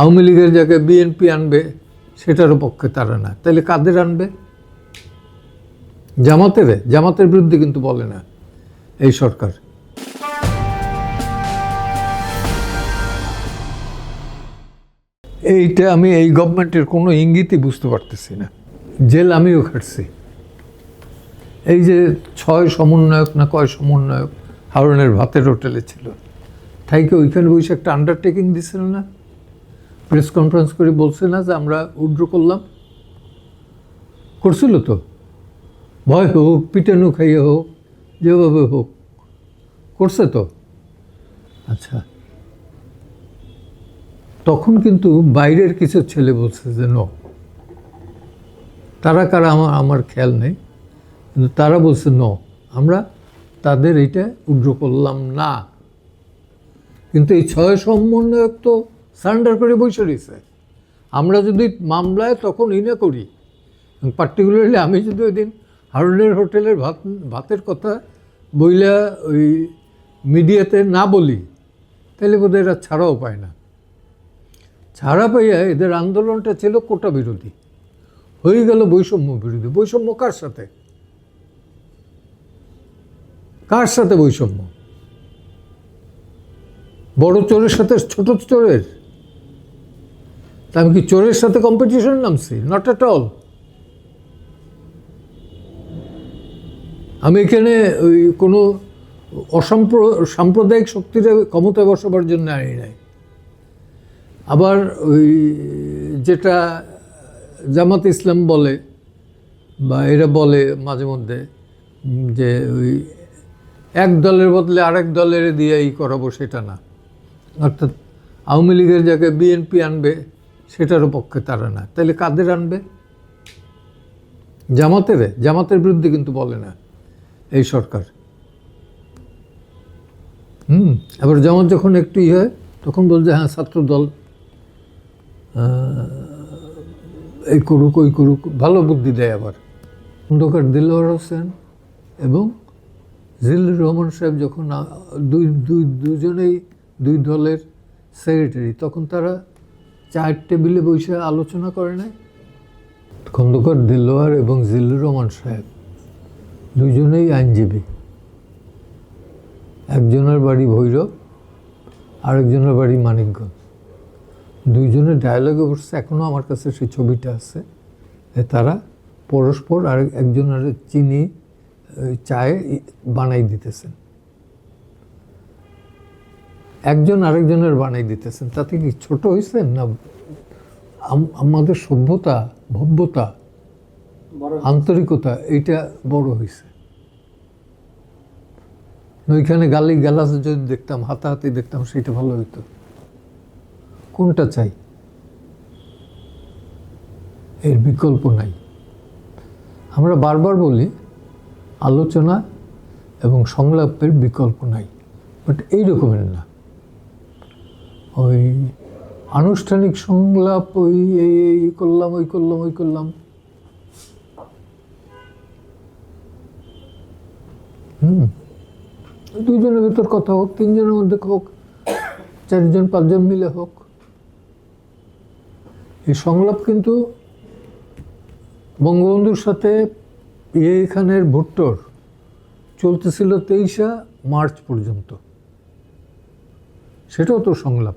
আওয়ামী লীগের জায়গায় বিএনপি আনবে সেটারও পক্ষে তারা না। তাহলে কাদের আনবে? জামাতের? জামাতের বিরুদ্ধে কিন্তু বলে না এই সরকার। এইটা আমি এই গভর্নমেন্টের কোনো ইঙ্গিতই বুঝতে পারতেছি না। জেল আমিও খাটছি। এই যে ছয় সমন্বয়ক না কয় সমন্বয়ক হারনের ভাতের হোটেলে ছিল থাইকে ওইখানে বসে একটা আন্ডারটেকিং দিছিল না? প্রেস কনফারেন্স করে বলছে না যে আমরা উড্র করলাম? করছিল তো। ভয় হোক, পিটানো খাইয়ে হোক, যেভাবে হোক, করছে তো। আচ্ছা। তখন কিন্তু বাইরের কিছু ছেলে বলছে যে ন তারা কারা আমার আমার খেয়াল নেই। কিন্তু তারা বলছে ন আমরা তাদের এইটা উড্র করলাম না। কিন্তু এই ছয় সমন্বয়ক তো সারেন্ডার করে বসে রয়েছে। আমরা যদি মামলায় তখন ই না করি পার্টিকুলারলি আমি যদি ওই দিন হারুনের হোটেলের ভাত, ভাতের কথা বইলা ওই মিডিয়াতে না বলি, তাহলে বোধহয় এরা ছাড়াও পায় না। ছাড়া পাইয়া এদের আন্দোলনটা ছিল কোটা বিরোধী। হয়ে গেল বৈষম্য বিরোধী। বৈষম্য কার সাথে? কার সাথে বৈষম্য? বড় চোরের সাথে ছোট চোরের? তা আমি কি চোরের সাথে কম্পিটিশন নামছি? নট অ্যাট অল আমি এখানে ওই কোনো অসাম্প্র, সাম্প্রদায়িক শক্তির ক্ষমতায় বসাবার জন্য আনি নাই। আবার ওই যেটা জামাত ইসলাম বলে বা এরা বলে মাঝে মধ্যে, যে ওই এক দলের বদলে আরেক দলের দিয়ে এই করাবো সেটা না। অর্থাৎ আওয়ামী লীগের জায়গায় বিএনপি আনবে সেটারও পক্ষে তারা না। তাহলে কাদের আনবে? জামাতের? জামাতের বিরুদ্ধে কিন্তু বলে না এই সরকার। হুম আবার জামাত যখন একটু ই হয়, তখন বলছে হ্যাঁ ছাত্র দল এই করুক, ওই করুক, ভালো বুদ্ধি দেয় আবার। খন্দকার দিলওয়ার হোসেন এবং জিল্লুর রহমান সাহেব যখন দুই দুই, দুজনেই দুই দলের সেক্রেটারি তখন তারা চায়ের টেবিলে বসে আলোচনা করে নাই খন্দকার দিলওয়ার এবং জিল্লুর রহমান সাহেব, দুজনেই আইনজীবী। একজনের বাড়ি ভৈরব, আরেকজনের বাড়ি মানিকগঞ্জ। দুইজনের ডায়ালগে বসছে এখনও আমার কাছে সেই ছবিটা আছে তারা পরস্পর আর একজনের চিনি, চায়ে বানাই দিতেছেন। একজন আরেকজনের বানাই দিতেছেন। তাতে কি ছোট হয়েছেন না আম- আমাদের সভ্যতা ভব্যতা আন্তরিকতা এইটা বড় হয়েছে ওইখানে গালি গালাস যদি দেখতাম হাতাহাতি দেখতাম সেটা ভালো হইতো। কোনটা চাই? এর বিকল্প নাই। আমরা বারবার বলি আলোচনা এবং সংলাপের বিকল্প নাই। বাট এই রকমের না। ওই আনুষ্ঠানিক সংলাপ, ওই, এই এই করলাম, ওই করলাম ওই করলাম। হুম। দুইজনের ভেতর কথা হোক, তিনজনের মধ্যে হোক, চারজন, পাঁচজন মিলে হোক। এই সংলাপ কিন্তু বঙ্গবন্ধুর সাথে এখানের ভুট্টোর চলতেছিল তেইশা মার্চ পর্যন্ত। সেটাও তো সংলাপ।